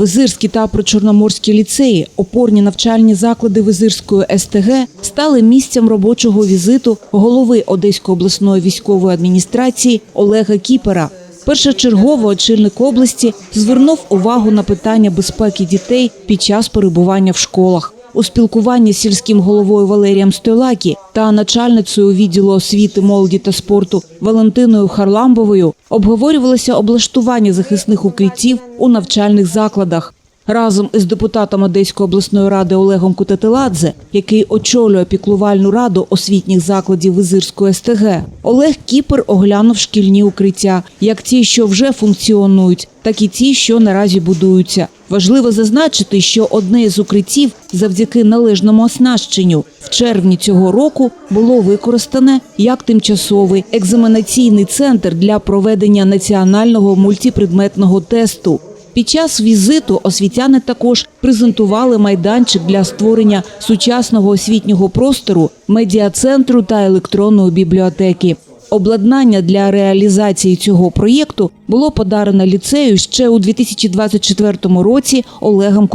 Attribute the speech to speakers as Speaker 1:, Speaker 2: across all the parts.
Speaker 1: Визирські та причорноморські ліцеї, опорні навчальні заклади Визирської СТГ стали місцем робочого візиту голови Одеської обласної військової адміністрації Олега Кіпера. Першочергово очільник області звернув увагу на питання безпеки дітей під час перебування в школах. У спілкуванні з сільським головою Валерієм Стойлакі та начальницею відділу освіти, молоді та спорту Валентиною Харламбовою обговорювалося облаштування захисних укриттів у навчальних закладах. Разом із депутатом Одеської обласної ради Олегом Кутетеладзе, який очолює піклувальну раду освітніх закладів Визирської СТГ, Олег Кіпер оглянув шкільні укриття, як ті, що вже функціонують, так і ті, що наразі будуються. Важливо зазначити, що одне з укриттів завдяки належному оснащенню в червні цього року було використане як тимчасовий екзаменаційний центр для проведення національного мультипредметного тесту. Під час візиту освітяни також презентували майданчик для створення сучасного освітнього простору, медіа-центру та електронної бібліотеки. Обладнання для реалізації цього проєкту було подарено ліцею ще у 2024 році Олегом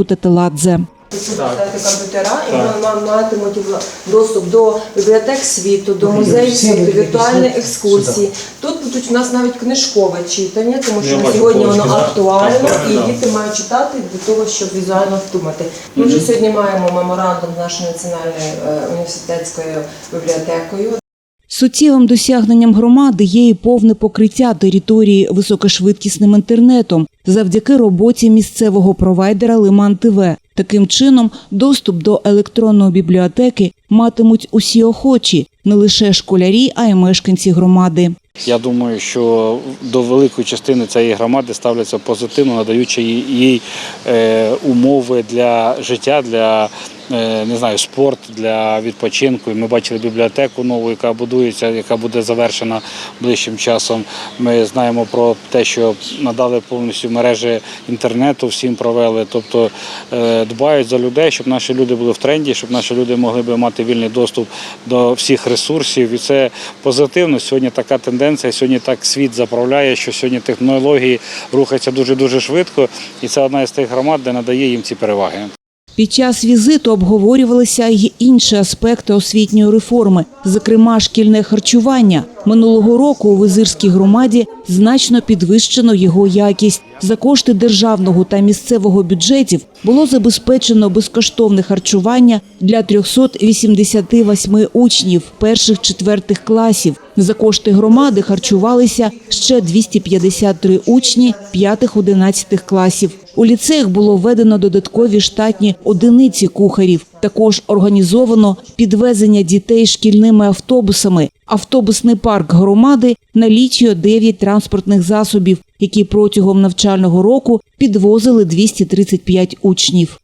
Speaker 2: комп'ютера і ма- матимуть доступ до бібліотек світу, до музеїв світу, віртуальні екскурсії. Тут будуть у нас навіть книжкове читання, тому що
Speaker 3: Я
Speaker 2: на
Speaker 3: бачу
Speaker 2: сьогодні воно
Speaker 3: полочки, да?
Speaker 2: актуально
Speaker 3: Так,
Speaker 2: і діти мають читати для того, щоб візуально втумати. Ми вже сьогодні маємо меморандум з нашою національною е, університетською бібліотекою.
Speaker 1: Суттєвим досягненням громади є і повне покриття території високошвидкісним інтернетом завдяки роботі місцевого провайдера Лиман ТВ. Таким чином, доступ до електронної бібліотеки матимуть усі охочі, не лише школярі, а й мешканці громади.
Speaker 3: Я думаю, що до великої частини цієї громади ставляться позитивно, надаючи їй е, умови для життя, для не знаю, спорт, для відпочинку. Ми бачили бібліотеку нову, яка будується, яка буде завершена ближчим часом. Ми знаємо про те, що надали повністю мережі інтернету, всім провели. Тобто е, дбають за людей, щоб наші люди були в тренді, щоб наші люди могли би мати вільний доступ до всіх ресурсів. І це позитивно. Сьогодні така тенденція. Сьогодні так світ заправляє, що сьогодні технології рухаються дуже дуже швидко, і це одна із тих громад, де надає їм ці переваги.
Speaker 1: Під час візиту обговорювалися й інші аспекти освітньої реформи, зокрема шкільне харчування. Минулого року у Визирській громаді значно підвищено його якість. За кошти державного та місцевого бюджетів було забезпечено безкоштовне харчування для 388 учнів перших-четвертих класів. За кошти громади харчувалися ще 253 учні 5-11 класів. У ліцеях було введено додаткові штатні одиниці кухарів. Також організовано підвезення дітей шкільними автобусами. Автобусний парк громади налічує 9 транспортних засобів, які протягом навчального року підвозили 235 учнів.